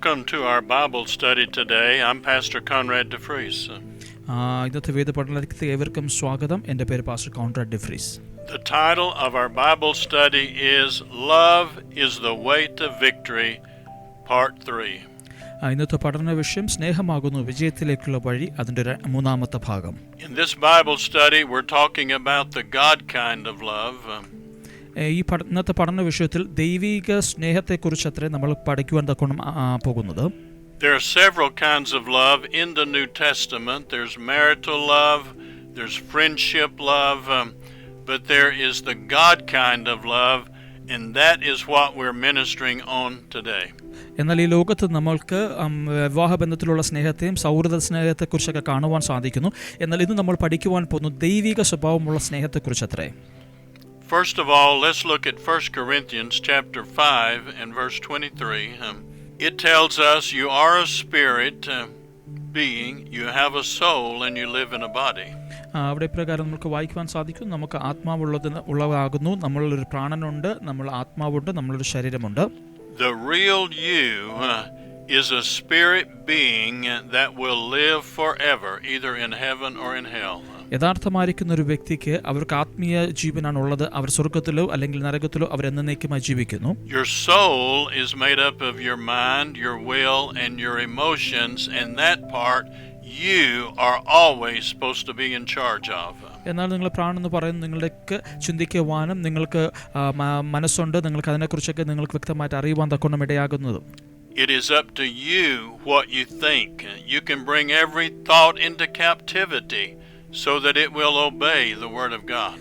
Welcome to our Bible study today. I'm Pastor Conrad DeFries. ആ, ഇന്നത്തെ വേദ പഠനത്തിലേക്ക് ഏവർക്കും സ്വാഗതം എൻ്റെ പേര് pastor contract ഡിഫ്രീസ് The title of our Bible study is Love is the Way to Victory, Part 3. ആ, ഇന്നത്തെ പഠന വിഷയം സ്നേഹമാകുന്നു വിജയത്തിലേക്കുള്ള വഴി അതിൻ്റെ ര- മൂന്നാമത്തെ ഭാഗം In this Bible study, we're talking about the God kind of love. ഈ പഠ ഇന്നത്തെ പഠന വിഷയത്തിൽ ദൈവിക സ്നേഹത്തെക്കുറിച്ച് അത്രേ നമ്മൾ പഠിക്കുവാൻ തക്കണം പോകുന്നത് There are several kinds of love in the New Testament. There's marital love, there's friendship love, um, but there is the God kind of love, and that is what we're ministering on today. എന്നാൽ ഈ ലോകത്ത് നമ്മൾക്ക് വിവാഹബന്ധത്തിലുള്ള വിവാഹ ബന്ധത്തിലുള്ള സ്നേഹത്തെയും സൗഹൃദ സ്നേഹത്തെക്കുറിച്ചൊക്കെ കാണുവാൻ സാധിക്കുന്നു എന്നാൽ ഇന്ന് നമ്മൾ പഠിക്കുവാൻ പോകുന്നു ദൈവിക സ്വഭാവമുള്ള സ്നേഹത്തെക്കുറിച്ച് അത്രേ First of all, let's look at 1 Corinthians chapter 5 and verse 23. Um, it tells us you are a spirit uh, being, you have a soul, and you live in a body. ആ, അവിടെ പ്രകാരം നമുക്ക് വായിക്കുവാൻ സാധിക്കും നമുക്ക് ആത്മാവുള്ളതിന് ഉള്ളതാകുന്നു നമ്മളൊരു പ്രാണനുണ്ട് നമ്മൾ ആത്മാവുണ്ട് നമ്മളൊരു ശരീരമുണ്ട് The real you uh, is a spirit being that will live forever, either in heaven or in hell. യഥാർത്ഥമായിരിക്കുന്ന ഒരു വ്യക്തിക്ക് അവർക്ക് ആത്മീയ ജീവനാണ് ഉള്ളത് അവർ സ്വർഗത്തിലോ അല്ലെങ്കിൽ നരകത്തിലോ അവർ എന്നേക്കും ജീവിക്കുന്നു Your soul is made up of your mind, your will, and your emotions, and that part you are always supposed to be in charge of. എന്നാൽ നിങ്ങൾ പ്രാണെന്ന് പറയുന്നത് നിങ്ങളുടെക്ക് ചിന്തിക്കുവാനും നിങ്ങൾക്ക് മനസ്സുണ്ട് നിങ്ങൾക്ക് അതിനെക്കുറിച്ചൊക്കെ നിങ്ങൾക്ക് വ്യക്തമായിട്ട് അറിയുവാൻ തക്കൊണ്ടും ഇടയാകുന്നത് It is up to you what you think. You can bring every thought into captivity so that it will obey the Word of God.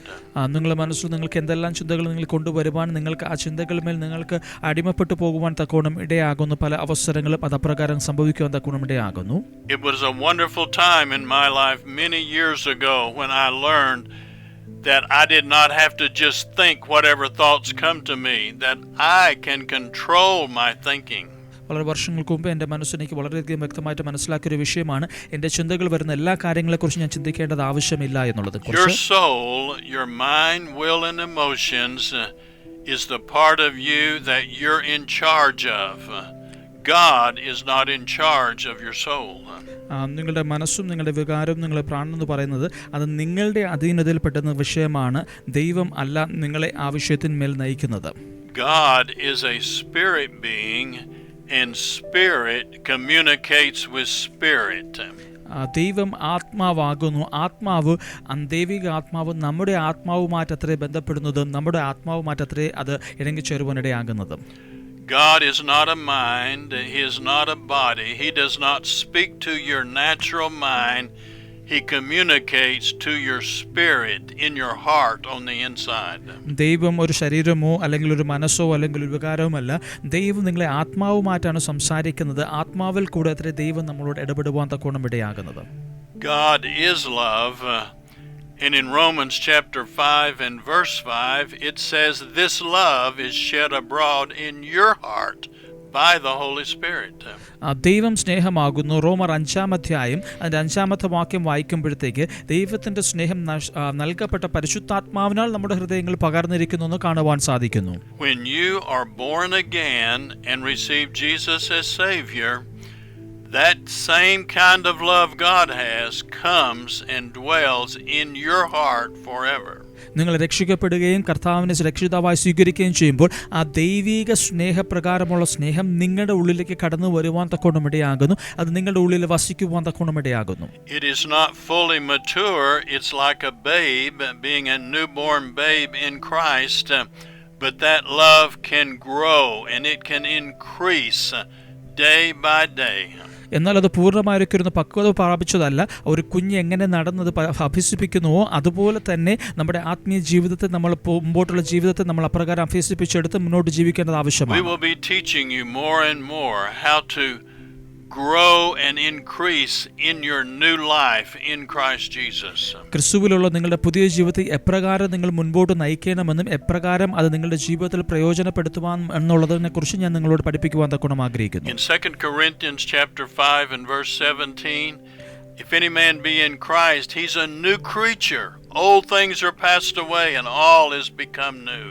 നിങ്ങളുടെ മനസ്സിൽ നിങ്ങൾക്ക് എന്തെല്ലാം ചിന്തകൾ നിങ്ങൾ കൊണ്ടുവരുവാൻ നിങ്ങൾക്ക് ആ ചിന്തകളുമേൽ നിങ്ങൾക്ക് അടിമപ്പെട്ടു പോകുവാൻ തക്കോണം ഇടയാകുന്നു പല അവസരങ്ങളും അത് അപ്രകാരം സംഭവിക്കുവാൻ തക്കോണം ഇടയാകുന്നു It was a wonderful time in my life many years ago when I learned that I did not have to just think whatever thoughts come to me, that I can control my thinking. വളരെ വർഷങ്ങൾക്ക് മുമ്പ് എന്റെ മനസ്സിനെനിക്ക് വളരെയധികം വ്യക്തമായിട്ട് മനസ്സിലാക്കിയ ഒരു വിഷയമാണ് എന്റെ ചിന്തകൾ വരുന്ന എല്ലാ കാര്യങ്ങളെക്കുറിച്ച് ഞാൻ ചിന്തിക്കേണ്ടത് ആവശ്യമില്ല എന്നുള്ളത് Your soul, your mind, will, and emotions uh, is the part of you that you're in charge of. God is not in charge of your soul. നിങ്ങളുടെ മനസ്സും നിങ്ങളുടെ വികാരവും നിങ്ങളുടെ പ്രാണൻ എന്ന് പറയുന്നത് അത് നിങ്ങളുടെ അധീനതയിൽ പെട്ടുന്ന വിഷയമാണ് ദൈവം അല്ല നിങ്ങളെ ആ വിഷയത്തിന്മേൽ നയിക്കുന്നത് God is a spirit being, and spirit communicates with spirit. ദൈവം ആത്മാവാകുന്നു ആത്മാവ് ദൈവിക ആത്മാവ് നമ്മുടെ ആത്മാവുമായിട്ടത്രേ ബന്ധപ്പെടുന്നത് നമ്മുടെ ആത്മാവുമായിട്ടത്രേ അത് ഇണങ്ങിച്ചേരുവാനിടയാകുന്നത് God is not a mind, He is not a body. He does not speak to your natural mind. He communicates to your spirit in your heart on the inside. ദൈവം ഒരു ശരീരമോ അല്ലെങ്കിൽ ഒരു മനസ്സോ അല്ലെങ്കിൽ ഒരു വികാരവുമല്ല ദൈവം നിങ്ങളെ ആത്മാവുമായിട്ടാണ് സംസാരിക്കുന്നത് ആത്മാവിൽ കൂടെ അത്രേ ദൈവം നമ്മളോട് ഇടപെടുവാൻ തക്കോണം ഇടയാകുന്നത് God is love. uh, and in Romans chapter 5 and verse 5, it says, This love is shed abroad in your heart by the Holy Spirit. ദൈവം സ്നേഹമാകുന്നു റോമർ അഞ്ചാം അധ്യായം അതിന്റെ അഞ്ചാമത്തെ വാക്യം വായിക്കുമ്പോഴത്തേക്ക് ദൈവത്തിന്റെ സ്നേഹം നൽകപ്പെട്ട പരിശുദ്ധാത്മാവിനാൽ നമ്മുടെ ഹൃദയങ്ങൾ പകർന്നിരിക്കുന്നു എന്ന് കാണുവാൻ സാധിക്കുന്നു When you are born again and receive Jesus as Savior, that same kind of love God has comes and dwells in your heart forever. നിങ്ങൾ രക്ഷിക്കപ്പെടുകയും കർത്താവിനെ രക്ഷിതാവായി സ്വീകരിക്കുകയും ചെയ്യുമ്പോൾ ആ ദൈവിക സ്നേഹപ്രകാരമുള്ള സ്നേഹം നിങ്ങളുടെ ഉള്ളിലേക്ക് കടന്നു വരുവാൻ തക്കോണം ഇടയാകുന്നു. അത് നിങ്ങളുടെ ഉള്ളിൽ വസിക്കുവാൻ തക്കോണം ഇടയാകുന്നു. It is not fully mature, it's like a babe, but that love can grow and it can increase. എന്നാൽ അത് പൂർണമായിരിക്കുന്ന പക്വത പ്രാപിച്ചതല്ല. ഒരു കുഞ്ഞ് എങ്ങനെ നടന്നത് അഭ്യസിപ്പിക്കുന്നുവോ അതുപോലെ തന്നെ നമ്മുടെ ആത്മീയ ജീവിതത്തെ നമ്മൾ മുമ്പോട്ടുള്ള ജീവിതത്തെ നമ്മൾ അപ്രകാരം അഭ്യസിപ്പിച്ചെടുത്ത് മുന്നോട്ട് ജീവിക്കേണ്ടത് ആവശ്യമാണ്. grow and increase in your new life in Christ Jesus. ക്രിസ്തുവിലുള്ള നിങ്ങളുടെ പുതിയ ജീവിതത്തെ എപ്രകാരം നിങ്ങൾ മുൻപോട്ട് നയിക്കണമെന്നും എപ്രകാരം അത് നിങ്ങളുടെ ജീവിതത്തിൽ പ്രയോജനപ്പെടുത്തുവാൻ എന്നുള്ളതിനെ കുറിച്ച് ഞാൻ നിങ്ങളോട് പഠിപ്പിക്കുവാൻ തക്കണം ആഗ്രഹിക്കുന്നു In 2 Corinthians chapter 5 and verse 17, if any man be in Christ, he's a new creature. old things are passed away, and all is become new.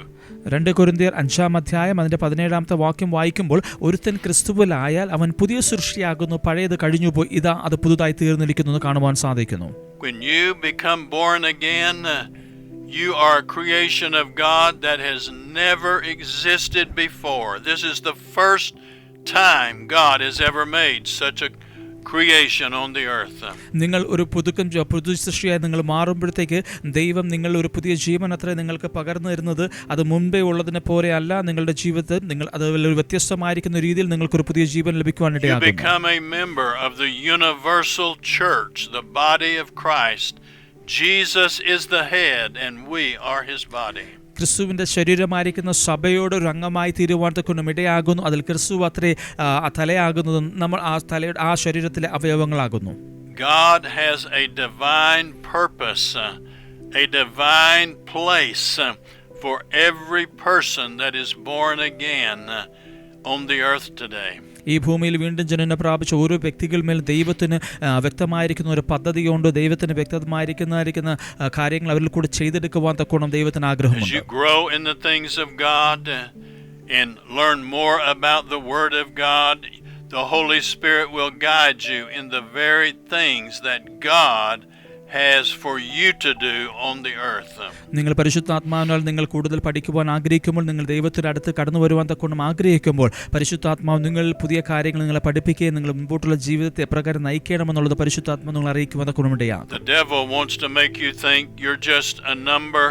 രണ്ട് കൊരിന്തിയർ അഞ്ചാം അധ്യായം അതിന്റെ പതിനേഴാമത്തെ വാക്യം വായിക്കുമ്പോൾ ഒരുത്തൻ ക്രിസ്തുവിലായാൽ അവൻ പുതിയ സൃഷ്ടിയാകുന്നു പഴയത് കഴിഞ്ഞുപോയി ഇതാ അത് പുതുതായി തീർന്നിരിക്കുന്നു എന്ന് കാണുവാൻ സാധിക്കുന്നു When you become born again, uh, you are a creation of God that has never existed before. This is the first time God has ever made such a creation on the earth. നിങ്ങൾ ഒരു പുതുക്കം ജ- പുതു സൃഷ്ടിയായി നിങ്ങൾ മാറുമ്പോഴത്തേക്ക് ദൈവം നിങ്ങൾ ഒരു പുതിയ ജീവൻ അത്ര നിങ്ങൾക്ക് പകർന്നു തരുന്നത് അത് മുൻപേ ഉള്ളതിനെ പോലെയല്ല നിങ്ങളുടെ ജീവിതത്തിൽ നിങ്ങൾ അത് ഒരു വ്യത്യസ്തമായിരിക്കുന്ന രീതിയിൽ നിങ്ങൾക്കൊരു പുതിയ ജീവൻ You ലഭിക്കുവാനിടയാകുന്നു become a member of the universal church, the body of Christ. Jesus is the head, and we are his body. ക്രിസ്തുവിന്റെ ശരീരമായിരിക്കുന്ന സഭയോട് ഒരു അംഗമായി തീരുവാൻ തക്കൊണ്ടും ഇടയാകുന്നു അതിൽ ക്രിസ്തു അത്രേ തലയാകുന്നതും നമ്മൾ ആ തലയുടെ ആ ശരീരത്തിലെ അവയവങ്ങളാകുന്നു God has a divine purpose, a divine place for every person that is born again on the earth today. ഈ ഭൂമിയിൽ വീണ്ടും ജനനം പ്രാപിച്ച ഓരോ വ്യക്തികൾ മേൽ ദൈവത്തിന് വ്യക്തമായിരിക്കുന്ന ഒരു പദ്ധതിയുണ്ട്. ദൈവത്തിന് വ്യക്തമായിരിക്കുന്നതായിരിക്കുന്ന കാര്യങ്ങൾ അവരിൽ കൂടെ ചെയ്തെടുക്കുവാൻ തക്കോണം ദൈവത്തിന് ആഗ്രഹമുണ്ട്. Uh, and learn more about the Word of God, the Holy Spirit will guide you in the very things that God has for you to do on the earth. നിങ്ങൾ പരിശുദ്ധാത്മാവിനാൽ നിങ്ങൾ കൂടുതൽ പഠിക്കുവാൻ ആഗ്രഹിക്കുമ്പോൾ നിങ്ങൾ ദൈവത്തിന്റെ അടുത്ത് കടന്നു വരുവാൻ തക്കൊണ്ടും ആഗ്രഹിക്കുമ്പോൾ പരിശുദ്ധാത്മാവ് നിങ്ങൾ പുതിയ കാര്യങ്ങൾ നിങ്ങളെ പഠിപ്പിക്കുകയും നിങ്ങൾ മുമ്പോട്ടുള്ള ജീവിതത്തെ എപ്രകാരം നയിക്കണമെന്നുള്ളത് പരിശുദ്ധാത്മാവ് നിങ്ങൾ അറിയിക്കുവാൻ തക്കോണം ഇടയാകും The devil wants to make you think you're just a number.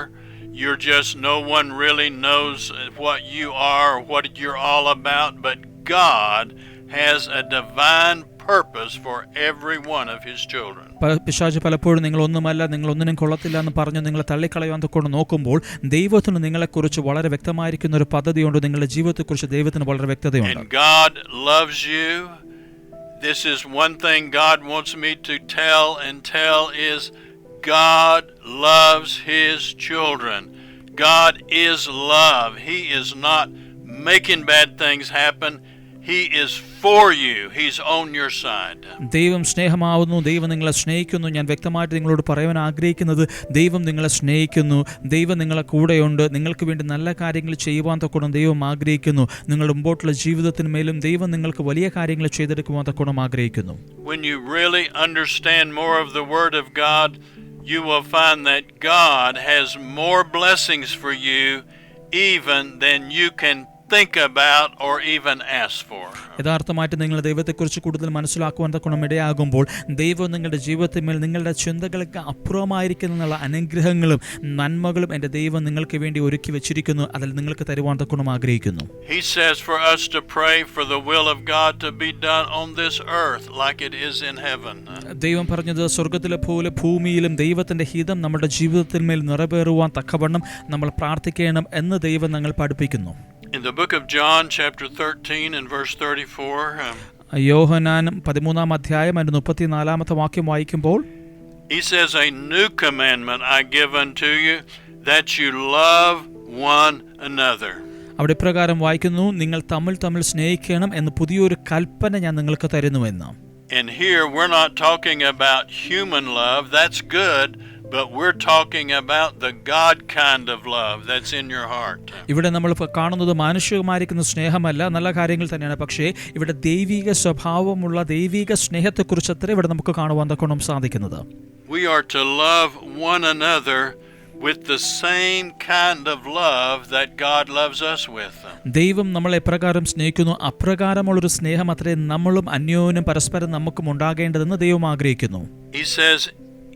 You're just no one really knows what you are or what you're all about, but God has a divine purpose for every one of his children. പ- പിശാച് പലപ്പോഴും നിങ്ങൾ ഒന്നുമല്ല നിങ്ങൾ ഒന്നിനും കൊള്ളത്തില്ല എന്ന് പറഞ്ഞ് നിങ്ങളെ തള്ളിക്കളയാൻ കൊണ്ട് നോക്കുമ്പോൾ ദൈവത്തിന് നിങ്ങളെക്കുറിച്ച് വളരെ വ്യക്തമായിരിക്കുന്ന ഒരു പദ്ധതിയുണ്ട് നിങ്ങളുടെ ജീവിതത്തെക്കുറിച്ച് ദൈവത്തിന് വളരെ വ്യക്തതയുണ്ട് And God loves you. This is one thing God wants me to tell and tell is God loves his children. God is love. He is not making bad things happen. He is for you. He's on your side. ദൈവം സ്നേഹമാവുന്നു ദൈവം നിങ്ങളെ സ്നേഹിക്കുന്നു ഞാൻ വ്യക്തമായിട്ട് നിങ്ങളോട് പറയാൻ ആഗ്രഹിക്കുന്നത് ദൈവം നിങ്ങളെ സ്നേഹിക്കുന്നു ദൈവം നിങ്ങളെ കൂടെയുണ്ട് നിങ്ങൾക്ക് വേണ്ടി നല്ല കാര്യങ്ങൾ ചെയ്യുവാൻ തക്കോണം ദൈവം ആഗ്രഹിക്കുന്നു നിങ്ങളുടെ മുമ്പോട്ടുള്ള ജീവിതത്തിന് മേലും ദൈവം നിങ്ങൾക്ക് വലിയ കാര്യങ്ങൾ ചെയ്തെടുക്കുവാൻ തക്കോണം ആഗ്രഹിക്കുന്നു When you really understand more of the Word of God, you will find that God has more blessings for you even than you can think about or even ask for. യഥാർത്ഥമായിട്ട് നിങ്ങൾ ദൈവത്തെക്കുറിച്ച് കൂടുതൽ മനസ്സിലാക്കുവാൻ തക്കണം ഇടയാകുമ്പോൾ ദൈവം നിങ്ങളുടെ ജീവിതത്തിന്മേൽ നിങ്ങളുടെ ചിന്തകൾക്ക് അപ്പുറമായിരിക്കുന്ന അനുഗ്രഹങ്ങളും നന്മകളും എന്റെ ദൈവം നിങ്ങൾക്ക് വേണ്ടി ഒരുക്കി വെച്ചിരിക്കുന്നു അതിൽ നിങ്ങൾക്ക് തരുവാൻ തക്കണം ആഗ്രഹിക്കുന്നു He says for us to pray for the will of God to be done on this earth like it is in heaven. ദൈവം പറഞ്ഞത് സ്വർഗത്തിലെ പോലെ ഭൂമിയിലും ദൈവത്തിന്റെ ഹിതം നമ്മുടെ ജീവിതത്തിന്മേൽ നിറവേറുവാൻ തക്കവണ്ണം നമ്മൾ പ്രാർത്ഥിക്കണം എന്ന് ദൈവം ഞങ്ങൾ പഠിപ്പിക്കുന്നു In the book of John, chapter 13 and verse 34, um, Yohanan പതിമൂന്നാം അധ്യായം അതിൻ്റെ മുപ്പത്തിനാലാമത്തെ വാക്യം വായിക്കുമ്പോൾ he says, A new commandment I give unto you, that you love one another. അവിടെ ഇപ്രകാരം വായിക്കുന്നു നിങ്ങൾ തമ്മിൽ തമ്മിൽ സ്നേഹിക്കണം എന്ന് പുതിയൊരു കൽപ്പന ഞാൻ നിങ്ങൾക്ക് തരുന്നുവെന്ന് And here we're not talking about human love, that's good, but we're talking about the God kind of love that's in your heart. ഇവിടെ നമ്മൾ കാണുന്നത് മാനുഷികമായിരിക്കുന്ന സ്നേഹമല്ല നല്ല കാര്യങ്ങൾ തന്നെയാണ് പക്ഷേ ഇവിടെ ദൈവിക സ്വഭാവമുള്ള ദൈവിക സ്നേഹത്തെക്കുറിച്ച് അത്ര ഇവിടെ നമുക്ക് കാണുവാൻ തക്കണം സാധിക്കുന്നത് We are to love one another with the same kind of love that God loves us with. ദൈവം നമ്മളെ എപ്രകാരം സ്നേഹിക്കുന്നു അപ്രകാരമുള്ള ഒരു സ്നേഹം അത്രേ നമ്മളും അന്യോന്യം പരസ്പരം നമുക്കും ഉണ്ടാകേണ്ടതെന്ന് ദൈവം ആഗ്രഹിക്കുന്നു He says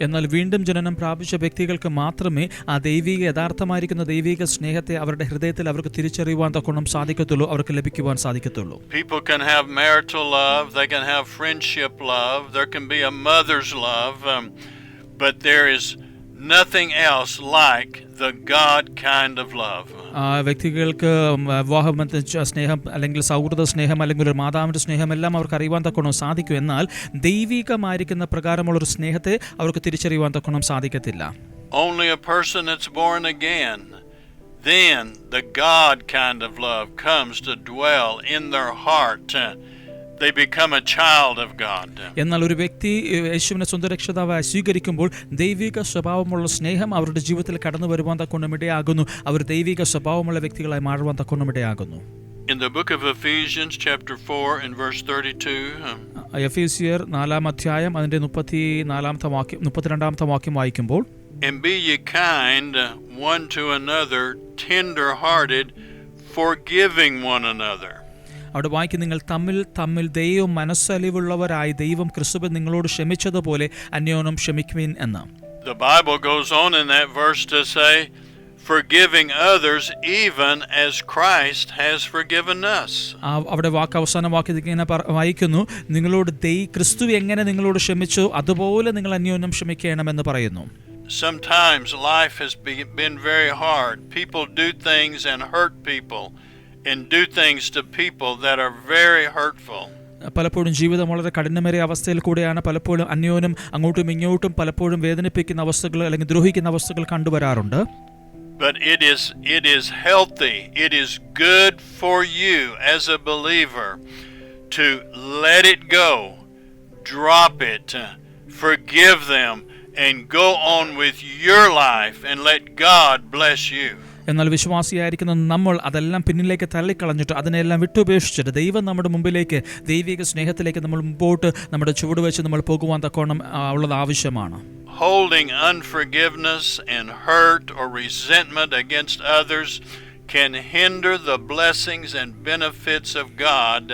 എന്നാൽ വീണ്ടും ജനനം പ്രാപിച്ച വ്യക്തികൾക്ക് മാത്രമേ ആ ദൈവിക യഥാർത്ഥമായിരിക്കുന്ന ദൈവിക സ്നേഹത്തെ അവരുടെ ഹൃദയത്തിൽ അവർക്ക് തിരിച്ചറിയുവാൻ തക്കണം സാധിക്കത്തുള്ളൂ അവർക്ക് ലഭിക്കുവാൻ സാധിക്കത്തുള്ളൂ. People can have marital love, they can have friendship love, there can be a mother's love, um, but there is nothing else like the God kind of love. ആ വ്യക്തികൾക്ക് വിവാഹബന്ധ സ്നേഹം അല്ലെങ്കിൽ സൗഹൃദ സ്നേഹം അല്ലെങ്കിൽ ഒരു മാതാവിൻ്റെ സ്നേഹം എല്ലാം അവർക്ക് അറിയുവാൻ തക്കണം സാധിക്കും എന്നാൽ ദൈവികമായിരിക്കുന്ന പ്രകാരമുള്ളൊരു സ്നേഹത്തെ അവർക്ക് തിരിച്ചറിയുവാൻ തക്കണം സാധിക്കത്തില്ല Only a person that's born again, then the God kind of love comes to dwell in their heart. Uh, They become a child of God. എന്നാൽ ഒരു വ്യക്തി ഏഹ്, യേശുവിനെ സ്വന്തം രക്ഷിതാവായി സ്വീകരിക്കുമ്പോൾ ദൈവിക സ്വഭാവമുള്ള സ്നേഹം അവരുടെ ജീവിതത്തിൽ കടന്നു വരുവാൻ തക്കൊണ്ടും ഇടയാകുന്നു അവർ ദൈവിക സ്വഭാവമുള്ള വ്യക്തികളായി മാറുവാൻ തക്കൊണ്ടും ഇടയാകുന്നു In the book of Ephesians, chapter 4, and verse 32, um, എഫീസിയർ നാലാം അധ്യായം അതിൻ്റെ മുപ്പത്തി നാലാമത്തെ വാക്യം മുപ്പത്തിരണ്ടാമത്തെ വാക്യം വായിക്കുമ്പോൾ And be ye kind uh, one to another, tender hearted, forgiving one another. അവിടെ വായിക്കും നിങ്ങൾ തമ്മിൽ തമ്മിൽ ദൈവം മനസ്സലിവുള്ളവരായി ദൈവം ക്രിസ്തുവിൻ നിങ്ങളോട് ക്ഷമിച്ചതുപോലെ അന്യോനം ക്ഷമിക്കുവിൻ എന്ന് The Bible goes on in that verse to say, forgiving others even as Christ has forgiven us. അവിടെ വാക്ക് അവസാന വാക്ക് ഇങ്ങനെ വായിക്കുന്നു നിങ്ങളോട് ദൈ ക്രിസ്തു എങ്ങനെ നിങ്ങളോട് ക്ഷമിച്ചു അതുപോലെ നിങ്ങൾ അന്യോന്യം ക്ഷമിക്കണമെന്ന് പറയുന്നു Sometimes life has be, been very hard. People do things and hurt people, and do things to people that are very hurtful. പലപ്പോഴും ജീവിതം വളരെ കഠിനമേറിയ അവസ്ഥയിൽ കൂടെയാണ് പലപ്പോഴും അന്യോന്യം അങ്ങോട്ടും ഇങ്ങോട്ടും പലപ്പോഴും വേദനിപ്പിക്കുന്ന അവസ്ഥകൾ അല്ലെങ്കിൽ ദ്രോഹിക്കുന്ന അവസ്ഥകൾ കണ്ടുവരാറുണ്ട് But it is it is healthy. It is good for you as a believer to let it go, drop it, uh, forgive them, and go on with your life and let God bless you. എന്നാൽ വിശ്വാസിയായിരിക്കുന്ന നമ്മൾ അതെല്ലാം പിന്നിലേക്ക് തള്ളിക്കളഞ്ഞിട്ട് അതിനെല്ലാം വിട്ടുപേക്ഷിച്ചിട്ട് ദൈവം നമ്മുടെ മുമ്പിലേക്ക് ദൈവിക സ്നേഹത്തിലേക്ക് നമ്മൾ മുമ്പോട്ട് നമ്മുടെ ചുവട് വെച്ച് നമ്മൾ പോകുവാൻ തക്കോണം ഉള്ളത് ആവശ്യമാണ്. Holding unforgiveness and hurt or resentment against others can hinder the blessings and benefits of God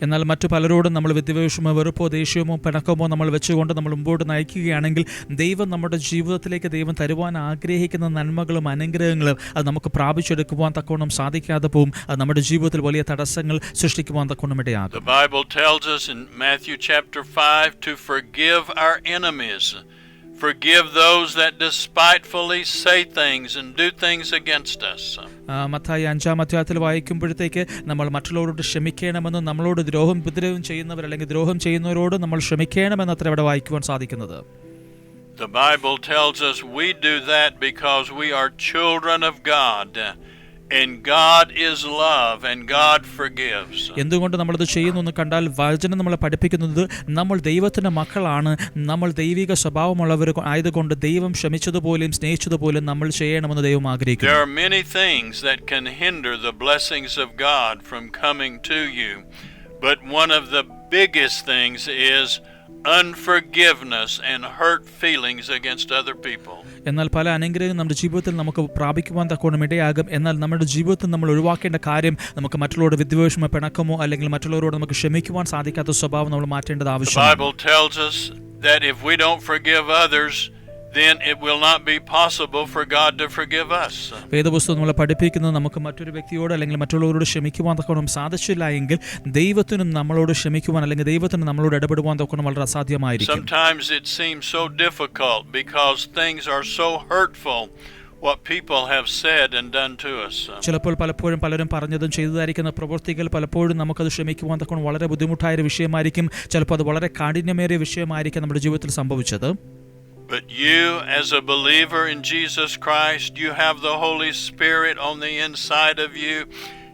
എന്നാൽ മറ്റു പലരോടും നമ്മൾ വിദ്വേഷമോ വെറുപ്പോ ദേഷ്യമോ പിണക്കമോ നമ്മൾ വെച്ചുകൊണ്ട് നമ്മൾ മുമ്പോട്ട് നയിക്കുകയാണെങ്കിൽ ദൈവം നമ്മുടെ ജീവിതത്തിലേക്ക് ദൈവം തരുവാൻ ആഗ്രഹിക്കുന്ന നന്മകളും അനുഗ്രഹങ്ങളും അത് നമുക്ക് പ്രാപിച്ചെടുക്കുവാൻ തക്കോണം സാധിക്കാതെ പോവും. അത് നമ്മുടെ ജീവിതത്തിൽ വലിയ തടസ്സങ്ങൾ സൃഷ്ടിക്കുവാൻ തക്കോണം ഇടയാകും. The Bible tells us in Matthew chapter 5 to forgive our enemies. Forgive those that despitefully say things and do things against us. ആ, മത്തായി അഞ്ചാം അധ്യായത്തിൽ വായിക്കുമ്പോഴത്തേക്ക് നമ്മൾ മറ്റുള്ളവരോട് ക്ഷമിക്കണമെന്ന് നമ്മളോട് ദ്രോഹം ഉപദ്രവം ചെയ്യുന്നവർ അല്ലെങ്കിൽ ദ്രോഹം ചെയ്യുന്നവരോട് നമ്മൾ ക്ഷമിക്കണമെന്ന് അത്ര ഇവിടെ വായിക്കുവാൻ സാധിക്കുന്നത് The Bible tells us we do that because we are children of God. And God is love and God forgives. എന്തുകൊണ്ട് നമ്മളത് ചെയ്യുന്നു എന്ന് കണ്ടാൽ വചനം നമ്മളെ പഠിപ്പിക്കുന്നത് നമ്മൾ ദൈവത്തിൻ്റെ മക്കളാണ് നമ്മൾ ദൈവിക സ്വഭാവമുള്ളവർ ആയതുകൊണ്ട് ദൈവം ക്ഷമിച്ചതുപോലെയും സ്നേഹിച്ചതുപോലെയും നമ്മൾ ചെയ്യണമെന്ന് ദൈവം There ആഗ്രഹിക്കുന്നു are many things that can hinder the blessings of God from coming to you, but one of the biggest things is unforgiveness and hurt feelings against other people. എന്നാൽ പല അനുഗ്രഹം നമ്മുടെ ജീവിതത്തിൽ നമുക്ക് പ്രാപിക്കുവാൻ തക്കോണം ഇടയാകും എന്നാൽ നമ്മുടെ ജീവിതത്തിൽ നമ്മൾ ഒഴിവാക്കേണ്ട കാര്യം നമുക്ക് മറ്റുള്ളവരോട് വിദ്വേഷമോ പിണക്കമോ അല്ലെങ്കിൽ മറ്റുള്ളവരോട് നമുക്ക് ക്ഷമിക്കുവാൻ സാധിക്കാത്ത സ്വഭാവം നമ്മൾ മാറ്റേണ്ടത് ആവശ്യമാണ് Then it will not be possible for God to forgive us. വേദപുസ്തകം നമ്മളെ പഠിപ്പിക്കുന്നത് നമുക്ക് മറ്റൊരു വ്യക്തിയോട് അല്ലെങ്കിൽ മറ്റുള്ളവരോട് ക്ഷമിക്കുവാൻ തക്കണം സാധിച്ചില്ല എങ്കിൽ ദൈവത്തിനും നമ്മളോട് ക്ഷമിക്കുവാൻ അല്ലെങ്കിൽ ദൈവത്തിന് നമ്മളോട് ഇടപെടുവാൻ തക്കണം വളരെ അസാധ്യമായിരിക്കും Sometimes it seems so difficult because things are so hurtful what people have said and done to us. ചിലപ്പോൾ പലപ്പോഴും പലരും പറഞ്ഞതും ചെയ്തതായിരിക്കുന്ന പ്രവൃത്തികൾ പലപ്പോഴും നമുക്കത് ക്ഷമിക്കുവാൻ തക്കണം വളരെ ബുദ്ധിമുട്ടായ വിഷയമായിരിക്കും ചിലപ്പോൾ അത് വളരെ കാഠിന്യമേറിയ വിഷയമായിരിക്കും നമ്മുടെ ജീവിതത്തിൽ സംഭവിച്ചത് But you, as a believer in Jesus Christ, you have the Holy Spirit on the inside of you.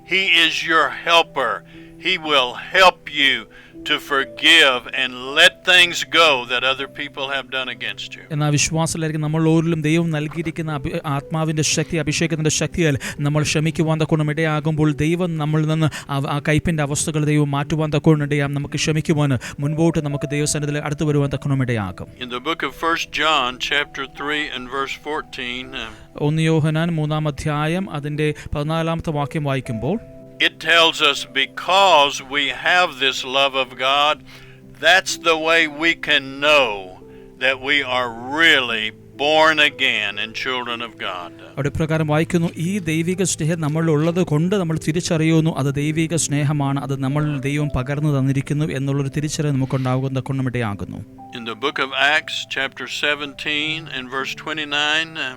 He is your helper. He will help you to forgive and let things go that other people have done against you. എന്നാൽ വിശ്വാസത്തിലായിരിക്കും നമ്മൾ ഓരോരും ദൈവം നൽകിയിരിക്കുന്ന ആത്മാവിന്റെ ആത്മാവിന്റെ ശക്തി അഭിഷേകത്തിന്റെ ശക്തിയാൽ നമ്മൾ ക്ഷമിക്കുവാൻ തക്കോണം ഇടയാകുമ്പോൾ ദൈവം നമ്മളിൽ നിന്ന് ആ- കൈപ്പിന്റെ കയ്പിന്റെ അവസ്ഥകൾ ദൈവം മാറ്റുവാൻ തക്കോണം ഇടയാം നമുക്ക് ക്ഷമിക്കുവാൻ മുൻപോട്ട് നമുക്ക് ദൈവസന്നിധിയിൽ അടുത്തു വരുവാൻ തക്കോണം ഇടയാകും In the book of 1 John, chapter 3 and verse 14, uh, ഒന്ന് യോഹനാൻ മൂന്നാം അധ്യായം അതിന്റെ പതിനാലാമത്തെ വാക്യം വായിക്കുമ്പോൾ it tells us because we have this love of God, that's the way we can know that we are really born again and children of God. അവിടെ പ്രകാരം വായിക്കുന്നു ഈ ദൈവിക സ്നേഹം നമ്മളിലുള്ളത് കൊണ്ട് നമ്മൾ തിരിച്ചറിയുന്നു അത് ദൈവിക സ്നേഹമാണ് അത് നമ്മൾ ദൈവം പകർന്നു തന്നിരിക്കുന്നു എന്നുള്ളൊരു തിരിച്ചറിവ് നമുക്കുണ്ടാകുന്ന കൊണ്ടുമിടയാകുന്നു In the book of Acts, chapter 17 and verse 29, uh,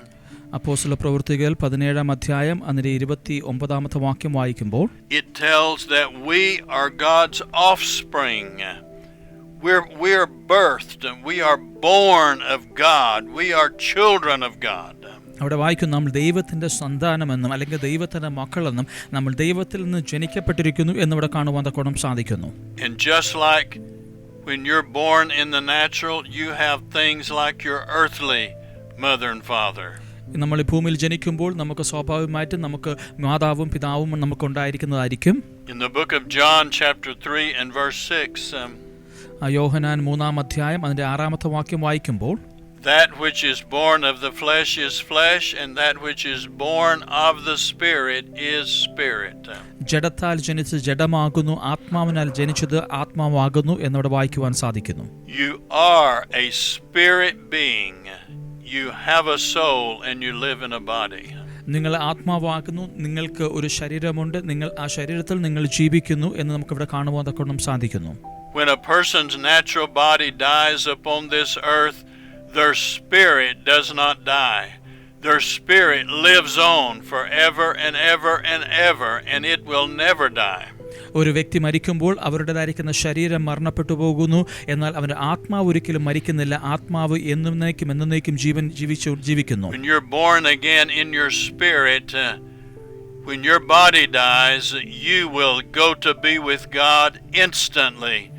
അപ്പോസ്തല പ്രവൃത്തികൾ പതിനേഴാം അധ്യായം അതിൻ്റെ ഇരുപത്തി ഒമ്പതാമത്തെ വാക്യം വായിക്കുമ്പോൾ it tells that we are God's offspring. We're, we're birthed, we are born of God, we are children of God. അവിടെ വായിക്കും നമ്മൾ ദൈവത്തിൻ്റെ സന്താനമെന്നും അല്ലെങ്കിൽ ദൈവത്തിൻ്റെ മക്കളെന്നും നമ്മൾ ദൈവത്തിൽ നിന്ന് ജനിക്കപ്പെട്ടിരിക്കുന്നു എന്നിവിടെ കാണുവാൻ തക്കോണം സാധിക്കുന്നു And just like when you're born in the natural, you have things like your earthly mother and father. നമ്മൾ ഈ ഭൂമിയിൽ ജനിക്കുമ്പോൾ നമുക്ക് സ്വാഭാവികമായിട്ടും നമുക്ക് മാതാവും പിതാവും നമുക്ക് ഉണ്ടായിരിക്കുന്നതായിരിക്കും In the book of John, chapter 3 and verse 6, um, Yohanan മൂന്നാം അധ്യായം അതിന്റെ ആറാമത്തെ വാക്യം വായിക്കുമ്പോൾ that which is born of the flesh is flesh, and that which is born of the Spirit is spirit. ജഡത്താൽ ജനിച്ച് ജഡമാകുന്നു ആത്മാവിനാൽ ജനിച്ചത് ആത്മാവാകുന്നു എന്നിവിടെ വായിക്കുവാൻ സാധിക്കുന്നു You are a spirit being. You have a soul and you live in a body. നിങ്ങൾ ആത്മാവാകുന്നു നിങ്ങൾക്ക് ഒരു ശരീരമുണ്ട് നിങ്ങൾ ആ ശരീരത്തിൽ നിങ്ങൾ ജീവിക്കുന്നു എന്ന് നമുക്കിവിടെ കാണുവാൻ തക്കണം സാധിക്കുന്നു When a person's natural body dies upon this earth, their spirit does not die. Their spirit lives on forever and ever and ever, and it will never die. ഒരു വ്യക്തി മരിക്കുമ്പോൾ അവരുടേതായിരിക്കുന്ന ശരീരം മരണപ്പെട്ടു പോകുന്നു. എന്നാൽ അവന്റെ ആത്മാവ് ഒരിക്കലും മരിക്കുന്നില്ല. ആത്മാവ് എന്നേക്കും എന്നേക്കും ജീവൻ ജീവിച്ചു ജീവിക്കുന്നു. When uh, your body dies, you will go to be with God instantly.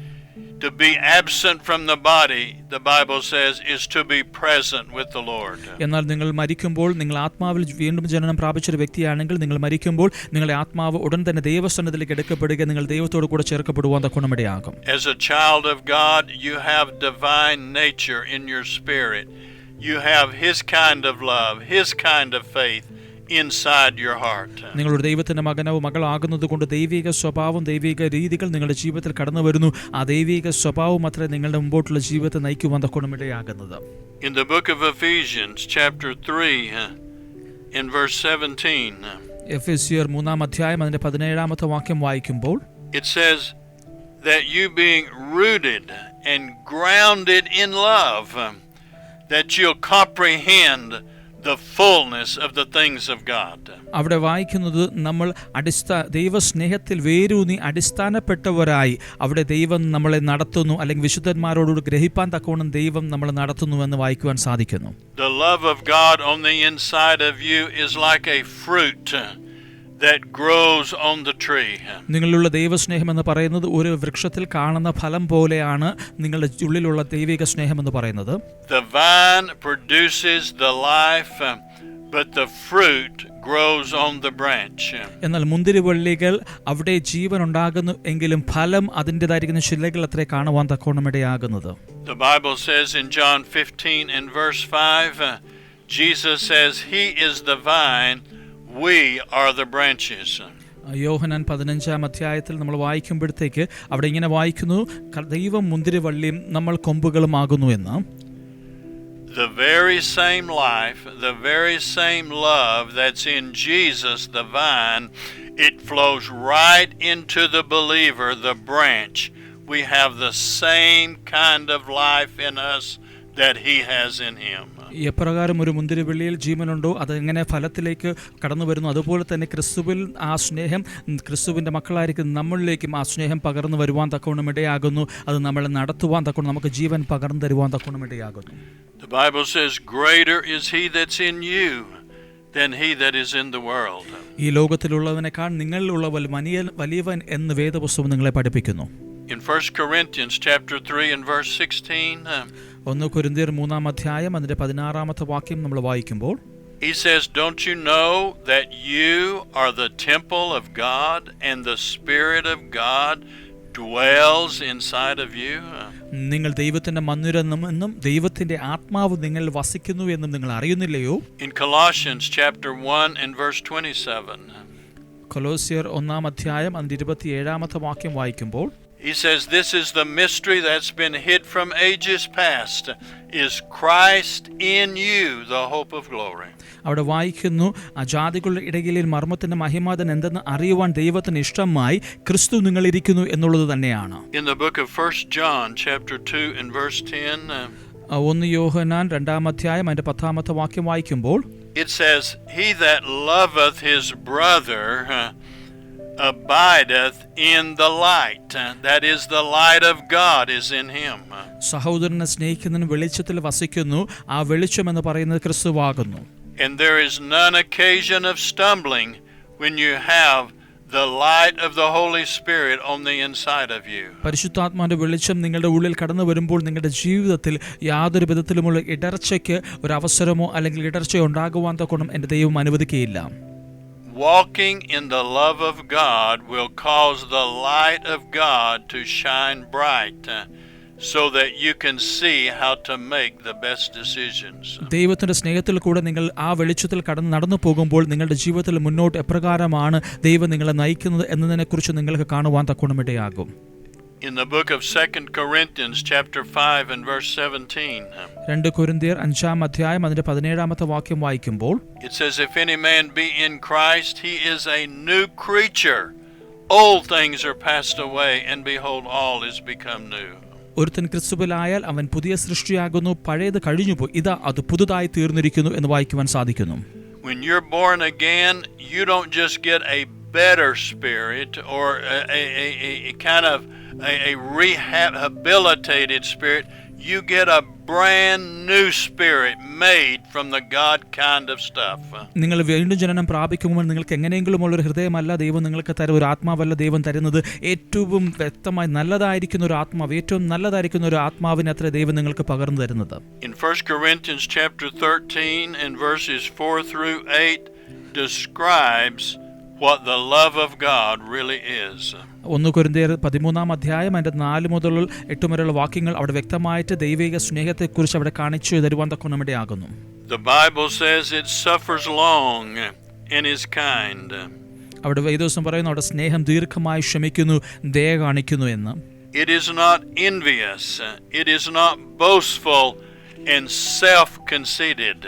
To be absent from the body, the Bible says, is to be present with the Lord. എന്നാൽ നിങ്ങൾ മരിക്കുമ്പോൾ നിങ്ങൾ ആത്മാവിൽ വീണ്ടും ജനനം പ്രാപിച്ചൊരു വ്യക്തിയാണെങ്കിൽ നിങ്ങൾ മരിക്കുമ്പോൾ നിങ്ങളുടെ ആത്മാവ് ഉടൻ തന്നെ ദൈവസന്നതിലേക്ക് എടുക്കപ്പെടുക നിങ്ങൾ ദൈവത്തോട് കൂടെ ചേർക്കപ്പെടുവാൻ തക്കണമിടയാകും As a child of God, you have divine nature in your spirit. You have His kind of love, His kind of faith inside your heart. നിങ്ങളൊരു ദൈവത്തിന്റെ മകനോ മകളാകുന്നത് കൊണ്ട് ദൈവിക സ്വഭാവം ദൈവിക രീതികൾ നിങ്ങളുടെ ജീവിതത്തിൽ കടന്നു വരുന്നു ആ ദൈവിക സ്വഭാവം മാത്രമേ നിങ്ങളുടെ മുമ്പോട്ടുള്ള ജീവിതത്തെ നയിക്കുവാൻ തക്കണമിടയാകുന്നത് In the book of Ephesians, chapter 3, uh, in verse 17, uh, Ephesians മൂന്നാം അധ്യായം അതിന്റെ പതിനേഴാമത്തെ വാക്യം വായിക്കുമ്പോൾ it says that you being rooted and grounded in love, um, that you'll comprehend the fullness of the things of God. അവിടെ വായിക്കുന്നത് നമ്മൾ അടിസ്ഥാന ദൈവസ്നേഹത്തിൽ വേരൂന്നി അടിസ്ഥാനപ്പെട്ടവരായി. അവിടെ ദൈവം നമ്മളെ നടത്തുന്നു അല്ലെങ്കിൽ വിശുദ്ധന്മാരോട് ഗ്രഹിപ്പാൻ തക്കവണ്ണം ദൈവം നമ്മളെ നടത്തുന്നു എന്ന് വായിക്കുവാൻ സാധിക്കുന്നു. The love of God on the inside of you is like a fruit. നിങ്ങളിലുള്ള ദൈവസ്നേഹം എന്ന് പറയുന്നത് ഒരു വൃക്ഷത്തിൽ കാണുന്ന ഫലം പോലെയാണ് നിങ്ങളുടെ ഉള്ളിലുള്ള ദൈവിക സ്നേഹം എന്ന് പറയുന്നത് The vine produces the life, uh, but the fruit grows on the branch. എന്നാൽ മുന്തിരിവള്ളികൾ അവിടെ ജീവൻ ഉണ്ടാകുന്നു എങ്കിലും ഫലം അതിൻ്റെതായിരിക്കുന്ന ശിലകൾ അത്രേ കാണുവാൻ തക്കോണം ഇടയാകുന്നത് The Bible says in John 15 and verse 5, uh, Jesus says, He is the vine, we are the branches. Yohanan പതിനഞ്ചാം അധ്യായത്തിൽ നമ്മൾ വായിക്കുമ്പോഴത്തേക്ക് അവിടെ ഇങ്ങനെ വായിക്കുന്നു "ക- ദൈവം മുന്തിരിവള്ളിയും നമ്മൾ കൊമ്പുകളുമാകുന്നു എന്ന് The very same life, the very same love that's in Jesus, the vine, it flows right into the believer, the branch. We have the same kind of life in us that He has in Him. എപ്രകാരം ഒരു മുന്തിരിവള്ളിയിൽ ജീവനുണ്ടോ? അത് എങ്ങനെ ഫലത്തിലേക്ക് കടന്നു വരുന്നു? അതുപോലെ തന്നെ ക്രിസ്തുവിൽ ആ സ്നേഹം ക്രിസ്തുവിന്റെ മക്കളായിരിക്കും നമ്മളിലേക്കും ആ സ്നേഹം പകർന്നു വരുവാൻ തക്കവണ്ണം ഇടയാകുന്നു. അത് നമ്മളെ നടത്തുവാൻ തക്കവണ്ണം നമുക്ക് ജീവൻ പകർന്നു തരുവാൻ തക്കവണ്ണം ഇടയാകുന്നു. The Bible says, Greater is He that's in you than He that is in the world. ഈ ലോകത്തിലുള്ളവനേക്കാൾ നിങ്ങളിലുള്ള വൽ- വലിയ വലിയവൻ എന്ന് വേദപുസ്തകം നിങ്ങളെ പഠിപ്പിക്കുന്നു. In 1 Corinthians chapter 3 and verse 16, uh, ഒന്ന് കുരുന്തിയർ മൂന്നാം അധ്യായം അതിന്റെ പതിനാറാമത്തെ വാക്യം നമ്മൾ വായിക്കുമ്പോൾ he says, Don't you know that you are the temple of God and the Spirit of God dwells inside of you? നിങ്ങൾ ദൈവത്തിന്റെ മന്ദിരം എന്നും ദൈവത്തിന്റെ ആത്മാവ് നിങ്ങൾ വസിക്കുന്നു എന്നും നിങ്ങൾ അറിയുന്നില്ലയോ In Colossians chapter 1 and verse 27, കൊലോസിയർ ഒന്നാം അധ്യായം അതിന്റെ ഇരുപത്തി ഏഴാമത്തെ വാക്യം വായിക്കുമ്പോൾ He says, This is the mystery that's been hid from ages past, is Christ in you, the hope of glory. അവിടെ വായിക്കുന്നു ആ ജാതികളുടെ ഇടയിലെ മർമ്മത്തിന്റെ മഹിമാതൻ എന്തെന്ന് അറിയുവാൻ ദൈവത്തിന് ഇഷ്ടമായി ക്രിസ്തു നിങ്ങളിരിക്കുന്നു എന്നുള്ളത് തന്നെയാണ് In the book of 1 John, chapter 2, and verse 10, uh, ആ, ഒന്ന് യോഹനാൻ രണ്ടാം അധ്യായം അതിന്റെ പത്താമത്തെ വാക്യം വായിക്കുമ്പോൾ it says, He that loveth his brother uh, abideth in the light. That is, the light of God is in him. സഹോദരനെ സ്നേഹിക്കുന്നതിന് വെളിച്ചത്തിൽ വസിക്കുന്നു ആ വെളിച്ചം എന്ന് പറയുന്നത് ക്രിസ്തുവാകുന്നു And there is none occasion of stumbling when you have the light of the Holy Spirit on the inside of you. പരിശുദ്ധാത്മാവിന്റെ വെളിച്ചം നിങ്ങളുടെ ഉള്ളിൽ കടന്നു വരുമ്പോൾ നിങ്ങളുടെ ജീവിതത്തിൽ യാതൊരു വിധത്തിലുമുള്ള ഇടർച്ചയ്ക്ക് ഒരു അവസരമോ അല്ലെങ്കിൽ ഇടർച്ചയോ ഉണ്ടാകുവാൻ തക്കണം എന്റെ ദൈവം അനുവദിക്കുകയില്ല Walking in the love of God will cause the light of God to shine bright uh, so that you can see how to make the best decisions. ദൈവത്തിന്റെ സ്നേഹത്തിൽ കൂടെ നിങ്ങൾ ആ വെളിച്ചത്തിൽ കടന്ന് നടന്നു പോകുമ്പോൾ നിങ്ങളുടെ ജീവിതത്തിൽ മുന്നോട്ട് എപ്രകാരമാണ് ദൈവം നിങ്ങളെ നയിക്കുന്നത് എന്നതിനെക്കുറിച്ച് നിങ്ങൾക്ക് കാണുവാൻ തക്കണം ഇടയാകും In the book of 2 Corinthians chapter 5 and verse 17, uh, രണ്ട് കുരിന്തിയർ അഞ്ചാം അധ്യായം അതിന്റെ പതിനേഴാമത്തെ വാക്യം വായിക്കുമ്പോൾ It says, If any man be in Christ, he is a new creature. Old things are passed away, and behold, all is become new. ഒരുത്തൻ ക്രിസ്തുവിലായാൽ അവൻ പുതിയ സൃഷ്ടിയാകുന്നു പഴയത് കഴിഞ്ഞുപോയി ഇതാ അത് പുതുതായി തീർന്നിരിക്കുന്നു എന്ന് വായിക്കുവാൻ സാധിക്കുന്നു When you're born again, you don't just get a better spirit or a, a, a, a- kind of a, a rehabilitated spirit. You get a brand new spirit made from the God kind of stuff. നിങ്ങൾ വീണ്ടും ജനനം പ്രാപിക്കുമ്പോൾ നിങ്ങൾക്ക് എങ്ങനെയെങ്കിലും ഉള്ളൊരു ഹൃദയമല്ല ദൈവം നിങ്ങൾക്ക് തരും ഒരു ആത്മാവല്ല ദൈവം തരുന്നത് ഏറ്റവും വ്യക്തമായി നല്ലതായിരിക്കുന്ന ഒരു ആത്മാവ് ഏറ്റവും നല്ലതായിരിക്കുന്ന ഒരു ആത്മാവിനെ അത്ര ദൈവം നിങ്ങൾക്ക് പകർന്നു തരുന്നത് In 1 Corinthians chapter 13 and verses 4 through 8 describes what the love of God really is. ഒന്ന് കുരുന്തേർ പതിമൂന്നാം അധ്യായം അതിന്റെ നാല് മുതൽ എട്ട് വരെയുള്ള വാക്യങ്ങൾ അവിടെ വ്യക്തമായിട്ട് ദൈവിക സ്നേഹത്തെക്കുറിച്ച് അവിടെ കാണിച്ചു തരുവാൻ തക്കണം നമ്മുടെ The Bible says it suffers long and is kind. അവിടെ വേദോസം പറയുന്നു അവിടെ സ്നേഹം ദീർഘമായി ക്ഷമിക്കുന്നു ദയ കാണിക്കുന്നു എന്ന് It is not envious. It is not boastful and self conceited.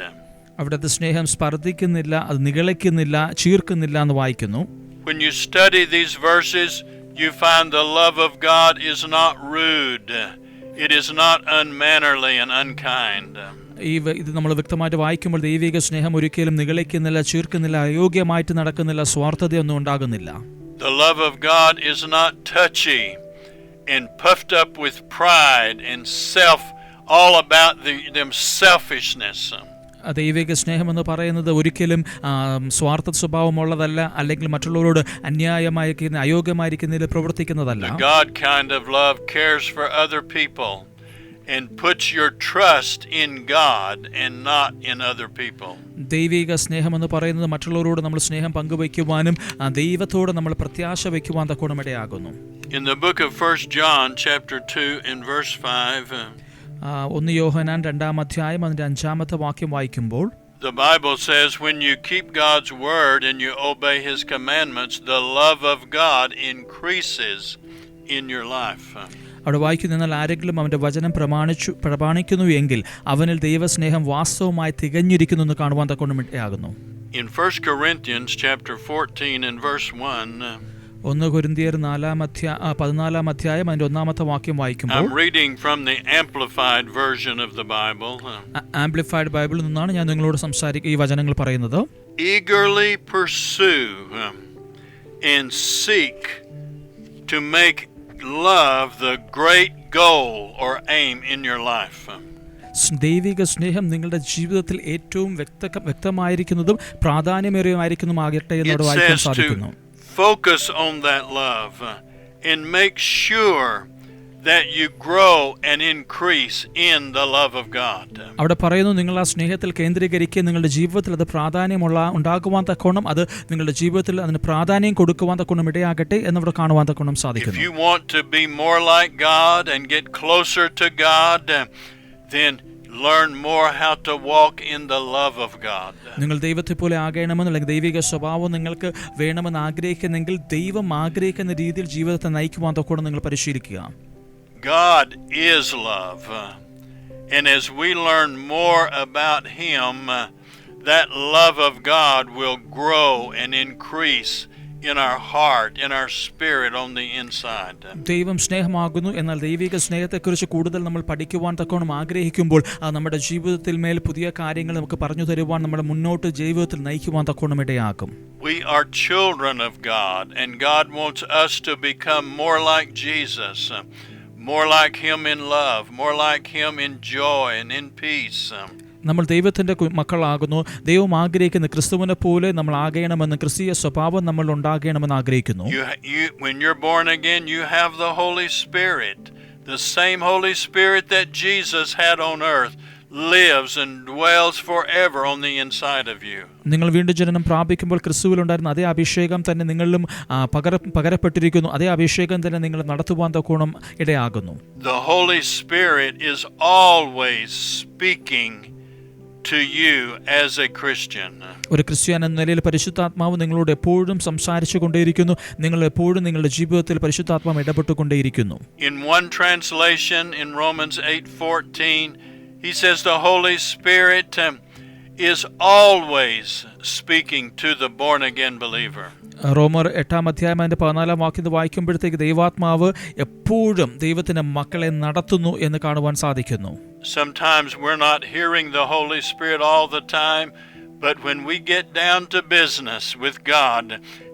അവിടുത്തെ സ്നേഹം സ്പർദ്ധിക്കുന്നില്ല അത് നിഗളിക്കുന്നില്ല ചീർക്കുന്നില്ല എന്ന് വായിക്കുന്നു When you study these verses, you find the love of God is not rude, it is not unmannerly and unkind. ഈ വ- ഇത് നമ്മൾ വ്യക്തമായിട്ട് വായിക്കുമ്പോൾ ദൈവിക സ്നേഹം ഒരിക്കലും നിഗളിക്കുന്നില്ല ചീർക്കുന്നില്ല അയോഗ്യമായിട്ട് നടക്കുന്നില്ല സ്വാർത്ഥതയൊന്നും ഉണ്ടാകുന്നില്ല The love of God is not touchy and puffed up with pride and self, all about the, them selfishness. ദൈവിക സ്നേഹമെന്ന് പറയുന്നത് ഒരിക്കലും സ്വാർത്ഥ സ്വഭാവമുള്ളതല്ല അല്ലെങ്കിൽ മറ്റുള്ളവരോട് അന്യായമായിരിക്കുന്ന അയോഗ്യമായിരിക്കുന്നതിൽ പ്രവർത്തിക്കുന്നതല്ല The God kind of love cares for other people and puts your trust in God and not in other people. ദൈവിക സ്നേഹം എന്ന് പറയുന്നത് മറ്റുള്ളവരോട് നമ്മൾ സ്നേഹം പങ്കുവയ്ക്കുവാനും ദൈവത്തോട് നമ്മൾ പ്രത്യാശ വയ്ക്കുവാൻ തക്കോണമിടയാകുന്നു In the book of 1 John, chapter 2, and verse 5, uh, ആ, ഒന്ന് യോഹനാൻ രണ്ടാം അധ്യായം അതിന്റെ അഞ്ചാമത്തെ വാക്യം വായിക്കുമ്പോൾ the Bible says, When you keep God's word and you obey his commandments, the love of God increases in your life. അവിടെ വായിക്കുന്നു എന്നാൽ ആരെങ്കിലും അവന്റെ വചനം പ്രമാണിച്ചു പ്രമാണിക്കുന്നു എങ്കിൽ അവനിൽ ദൈവസ്നേഹം വാസ്തവമായി തികഞ്ഞിരിക്കുന്നു എന്ന് കാണുവാൻ തക്കൊണ്ട് ആകുന്നു In 1 Corinthians, chapter 14, and verse 1, uh, ഒന്ന് കൊരിന്തിയർ നാലാം അധ്യായ പതിനാലാം അധ്യായം അതിന്റെ ഒന്നാമത്തെ വാക്യം വായിക്കുമ്പോൾ ആംപ്ലിഫൈഡ് ബൈബിളിൽ നിന്നാണ് ഞാൻ നിങ്ങളോട് സംസാരിക്കുക ഈ വചനങ്ങൾ പറയുന്നത്. Eagerly pursue and seek to make love the great goal or aim in your life. ദൈവിക സ്നേഹം നിങ്ങളുടെ ജീവിതത്തിൽ ഏറ്റവും വ്യക്ത വ്യക്തമായിരിക്കുന്നതും പ്രാധാന്യമേറിയമായിരിക്കുന്നതുമാകട്ടെ ആകട്ടെ എന്നോട് വായിക്കാൻ സാധിക്കുന്നു. focus on that love uh, and make sure that you grow and increase in the love of God. അവിടെ പറയുന്നു നിങ്ങൾ ആ സ്നേഹത്തിൽ കേന്ദ്രീകരിക്കുക നിങ്ങളുടെ ജീവിതത്തിൽ അത് പ്രാധാന്യമുള്ള ഉണ്ടാകുവാൻ തക്കോണം അത് നിങ്ങളുടെ ജീവിതത്തിൽ അതിന് പ്രാധാന്യം കൊടുക്കുവാൻ തക്കോണം ഇടയാകട്ടെ എന്നവിടെ കാണുവാൻ തക്കോണം If സാധിക്കുന്നു you want to be more like God and get closer to God, uh, then learn more how to walk in the love of God. നിങ്ങൾ ദൈവത്തെ പോലെ ആകണമെന്ന് അല്ലെങ്കിൽ ദൈവിക സ്വഭാവം നിങ്ങൾക്ക് വേണമെന്ന് ആഗ്രഹിക്കുന്നെങ്കിൽ ദൈവം ആഗ്രഹിക്കുന്ന രീതിയിൽ ജീവിതത്തെ നയിക്കുവാൻ തൊക്കെ നിങ്ങൾ പരിശീലിക്കുക God is love. uh, And as we learn more about Him, uh, that love of God will grow and increase in our heart, in our spirit on the inside. ദൈവം സ്നേഹമാകുന്നു എന്നാൽ ദൈവിക സ്നേഹത്തെക്കുറിച്ച് കൂടുതൽ നമ്മൾ പഠിക്കുവാൻ തക്കോണം ആഗ്രഹിക്കുമ്പോൾ അത് നമ്മുടെ ജീവിതത്തിൽ മേൽ പുതിയ കാര്യങ്ങൾ നമുക്ക് പറഞ്ഞു തരുവാൻ നമ്മുടെ മുന്നോട്ട് ജീവിതത്തിൽ നയിക്കുവാൻ തക്കോണം ഇടയാക്കും We are children of God, and God wants us to become more like Jesus, uh, more like Him in love, more like Him in joy and in peace. നമ്മൾ ദൈവത്തിന്റെ മക്കളാകുന്നു. ദൈവം ആഗ്രഹിക്കുന്ന ക്രിസ്തുവിനെ പോലെ നമ്മൾ ആകണമെന്ന് ക്രിസ്തീയ സ്വഭാവം നമ്മൾ ഉണ്ടാകണമെന്ന് ആഗ്രഹിക്കുന്നു. The same Holy Spirit that Jesus had on earth lives and dwells forever on the inside of you. നിങ്ങൾ വീണ്ടും ജനനം പ്രാപിക്കുമ്പോൾ ക്രിസ്തുവിൽ ഉണ്ടായിരുന്ന അതേ അഭിഷേകം തന്നെ നിങ്ങളിലും പകര പകരപ്പെട്ടിരിക്കുന്നു. അതേ അഭിഷേകം തന്നെ നിങ്ങൾ നടത്തുവാൻ തക്കോണം ഇടയാകുന്നു. The holy spirit is always speaking to you as a Christian. ഒരു ക്രിസ്ത്യാൻ എന്ന നിലയിൽ പരിശുദ്ധാത്മാവ് നിങ്ങളോട് എപ്പോഴും സംസാരിച്ചു കൊണ്ടേയിരിക്കുന്നു നിങ്ങൾ എപ്പോഴും നിങ്ങളുടെ ജീവിതത്തിൽ പരിശുദ്ധാത്മാവ് ഇടപെട്ടുകൊണ്ടേയിരിക്കുന്നു In one translation in Romans 8:14, he says the Holy Spirit um, is always speaking to the born again believer. റോമർ എട്ടാം അധ്യായം അതിന്റെ പതിനാലാം വാക്യം വായിക്കുമ്പോഴത്തേക്ക് ദൈവാത്മാവ് എപ്പോഴും ദൈവത്തിന്റെ മക്കളെ നടത്തുന്നു എന്ന് കാണുവാൻ സാധിക്കുന്നു Sometimes we're not hearing the Holy Spirit all the time, but when we get down to business with God,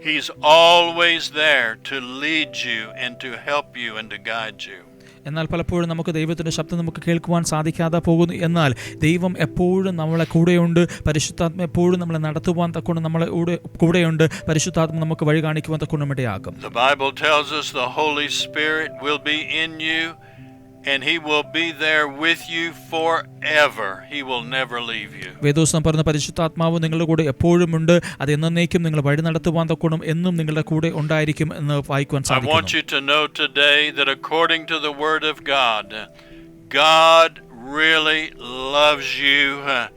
He's always there to lead you and to help you and to guide you. എന്നാൽ പലപ്പോഴും നമുക്ക് ദൈവത്തിന്റെ ശബ്ദം നമുക്ക് കേൾക്കുവാൻ സാധിക്കാതെ പോകുന്നു. എന്നാൽ ദൈവം എപ്പോഴും നമ്മളെ കൂടെയുണ്ട്. പരിശുദ്ധാത്മ എപ്പോഴും നമ്മളെ നടത്തുവാൻ തക്കൊണ്ട് നമ്മളെ കൂടെ കൂടെയുണ്ട്. പരിശുദ്ധാത്മ നമുക്ക് വഴി കാണിക്കുവാൻ തക്കൊണ്ട് ഇടയാക്കും. The വേദോസം പറഞ്ഞ പരിശുദ്ധാത്മാവ് നിങ്ങളുടെ കൂടെ എപ്പോഴും ഉണ്ട് അത് എന്നേക്കും നിങ്ങൾ വഴി നടത്തുവാൻ തക്കോണം എന്നും നിങ്ങളുടെ കൂടെ ഉണ്ടായിരിക്കും എന്ന് വായിക്കുവാൻ I want സാധിക്കും you to know today that according to the Word of God, God really loves you uh,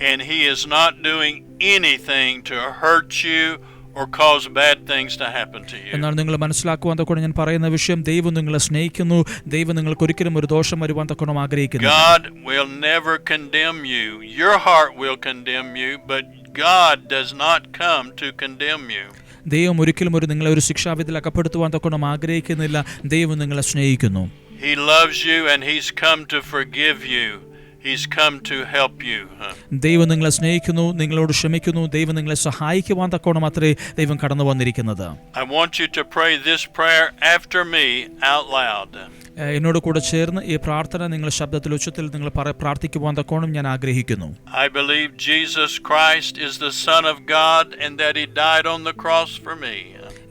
and He is not doing anything to hurt you or cause bad things to happen to you. എന്നാൽ നിങ്ങൾ മനസ്സിലാക്കുവാൻ തക്കോണം ഞാൻ പറയുന്ന വിഷയം ദൈവം നിങ്ങളെ സ്നേഹിക്കുന്നു ദൈവം നിങ്ങൾക്ക് ഒരിക്കലും ഒരു ദോഷം വരുവാൻ തക്കോണം ആഗ്രഹിക്കുന്നു God will never condemn you. Your heart will condemn you, but God does not come to condemn you. ദൈവം ഒരിക്കലും ഒരു നിങ്ങളെ ഒരു ശിക്ഷാവിധിയിൽ അകപ്പെടുത്തുവാൻ തക്കോണം ആഗ്രഹിക്കുന്നില്ല ദൈവം നിങ്ങളെ സ്നേഹിക്കുന്നു He loves you and He's come to forgive you. He's come to help you. huh? ദൈവം നിങ്ങളെ സ്നേഹിക്കുന്നു നിങ്ങളോട് ക്ഷമിക്കുന്നു ദൈവം നിങ്ങളെ സഹായിക്കുവാൻ തക്കോണം അത്രേ ദൈവം കടന്നു വന്നിരിക്കുന്നത് I want you to pray this prayer after me out loud. ഏഹ് എന്നോട് കൂടെ ചേർന്ന് ഈ പ്രാർത്ഥന നിങ്ങൾ ശബ്ദത്തിൽ ഉച്ചത്തിൽ നിങ്ങൾ പറ പ്രാർത്ഥിക്കുവാൻ തക്കോണം ഞാൻ ആഗ്രഹിക്കുന്നു I believe Jesus Christ is the Son of God and that He died on the cross for me.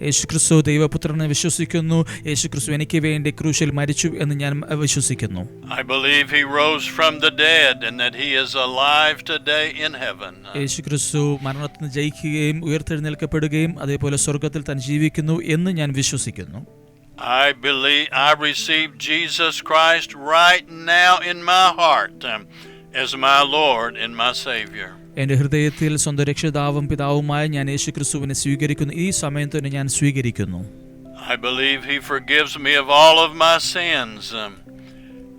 യേശുക്രിസ്തു ദൈവപുത്രനെ വിശ്വസിക്കുന്നു യേശുക്രിസ്തു എനിക്ക് വേണ്ടി ക്രൂശിൽ മരിച്ചു എന്ന് ഞാൻ വിശ്വസിക്കുന്നു I believe He rose from the dead and that He is alive today in heaven. യേശുക്രിസ്തു മരണത്തിൽ ജയിക്കുകയും ഉയർത്തെഴുന്നേൽക്കപ്പെടുകയും അതേപോലെ സ്വർഗത്തിൽ തൻ ജീവിക്കുന്നു എന്ന് ഞാൻ വിശ്വസിക്കുന്നു I believe I receive Jesus Christ right now in my heart um, as my Lord and my Savior. എന്റെ ഹൃദയത്തിൽ സ്വന്തം രക്ഷിതാവും പിതാവുമായ ഞാൻ യേശു ക്രിസ്തുവിനെ സ്വീകരിക്കുന്നു ഈ സമയം തന്നെ ഞാൻ സ്വീകരിക്കുന്നു I believe He forgives me of all of my sins. um,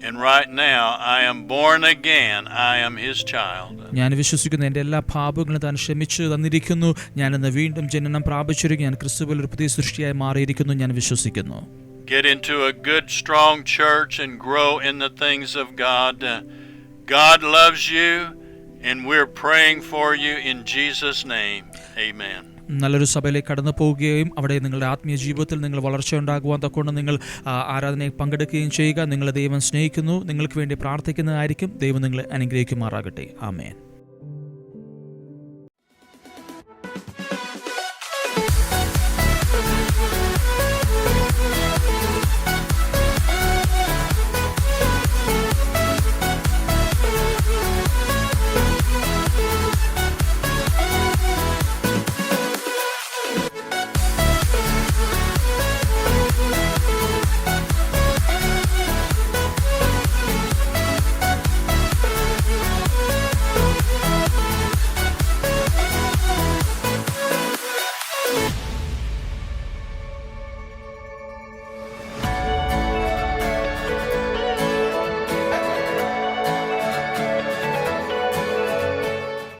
and right now I am born again. I am His child. ഞാൻ വിശ്വസിക്കുന്നു എന്റെ എല്ലാ പാപങ്ങളും താൻ ക്ഷമിച്ചു തന്നിരിക്കുന്നു ഞാൻ ഇന്ന് വീണ്ടും ജനനം പ്രാപിച്ചിരിക്കുന്നു ഞാൻ ക്രിസ്തുവിൽ ഒരു പുതിയ സൃഷ്ടിയായി മാറിയിരിക്കുന്നു ഞാൻ വിശ്വസിക്കുന്നു Get into a good, strong church and grow in the things of God. Uh, God loves you, and we're praying for you in Jesus' name. Amen. നല്ലൊരു സഭയിലേക്ക് കടന്നു പോവുകയും അവിടെ നിങ്ങളുടെ ആത്മീയ ജീവിതത്തിൽ നിങ്ങൾ വളർച്ച ഉണ്ടാകുവാൻ തക്കൊണ്ട് നിങ്ങൾ ആരാധനയെ ആരാധനയിൽ പങ്കെടുക്കുകയും ചെയ്യുക. നിങ്ങളെ ദൈവം സ്നേഹിക്കുന്നു. നിങ്ങൾക്ക് വേണ്ടി പ്രാർത്ഥിക്കുന്നതായിരിക്കും. ദൈവം നിങ്ങളെ അനുഗ്രഹിക്കുമാറാകട്ടെ. ആമേൻ.